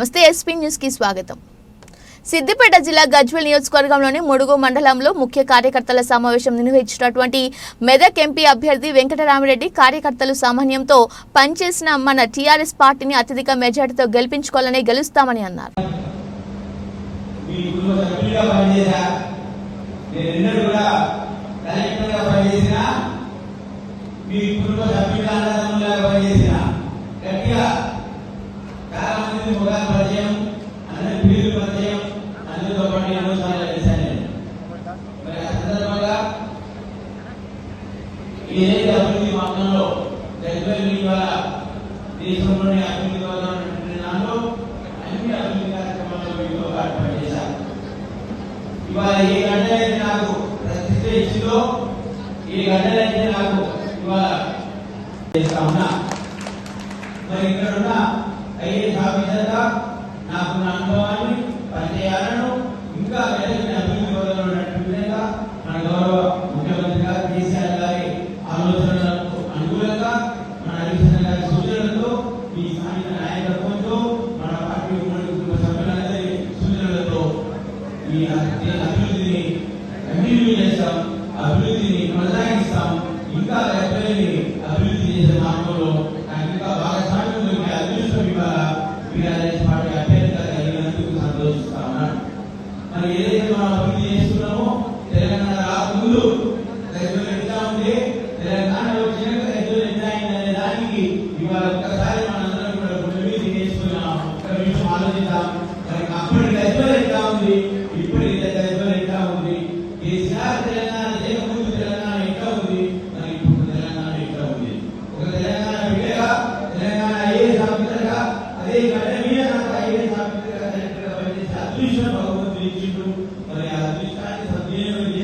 నమస్తే ఎస్పీ న్యూస్కి స్వాగతం. సిద్దిపేట జిల్లా గజ్వెల్ నియోజకవర్గంలోని ముడుగు మండలంలో ముఖ్య కార్యకర్తల సమావేశం నిర్వహించినటువంటి మెదక్ ఎంపీ అభ్యర్థి వెంకటరామిరెడ్డి కార్యకర్తలు సామాన్యంతో పనిచేసిన మన టీఆర్ఎస్ పార్టీని అత్యధిక మెజార్టీతో గెలిపించుకోవాలని గెలుస్తామని అన్నారు. మీ కుటుంబ మంది ముఖాలు పరిచయం అందరి పేర్లు పరిచయం అందరితో పాటు ఎన్నో సార్లు కలిశాను నేను మరి ఆ సందర్భంగా ఏదైతే అభివృద్ధి మార్గంలో గజ్వెల్ ఇవాళ దేశంలోని అభివృద్ధి వల్ల దానిలో అన్ని అభివృద్ధి కార్యక్రమాల్లో మీతో పాటు ఇవాళ ఏ గంటలైతే నాకు ప్రతిష్ట ఇచ్చిందో ఏ గంటలైతే నాకు ఇవాళ చేస్తా ఉన్నా మరి ఇక్కడ ఉన్న ఐఏఎస్ ఆఫీసర్గా నాకున్న అనుభవాన్ని పనిచేయాలను ఇంకా మెరుగైన అభివృద్ధి పదంలో విధంగా మన గౌరవ ముఖ్యమంత్రి గారు కేసీఆర్ గారి ఆలోచనలకు అనుగుణంగా మన హరికృష్ణ గారి సూచనలతో మీ స్థానిక నాయకత్వంతో మన పార్టీ ఉమ్మడి కుటుంబ సభ్యులందరి సూచనలతో ఈ అభివృద్ధిని కంటిన్యూ చేస్తాం అభివృద్ధిని కొనసాగిస్తాం ఇంకా రైతులని అభివృద్ధి చేసే మార్గంలో మరి ఏదైతే మనం అభివృద్ధి acreditam, aliás, cristãos, sabemos,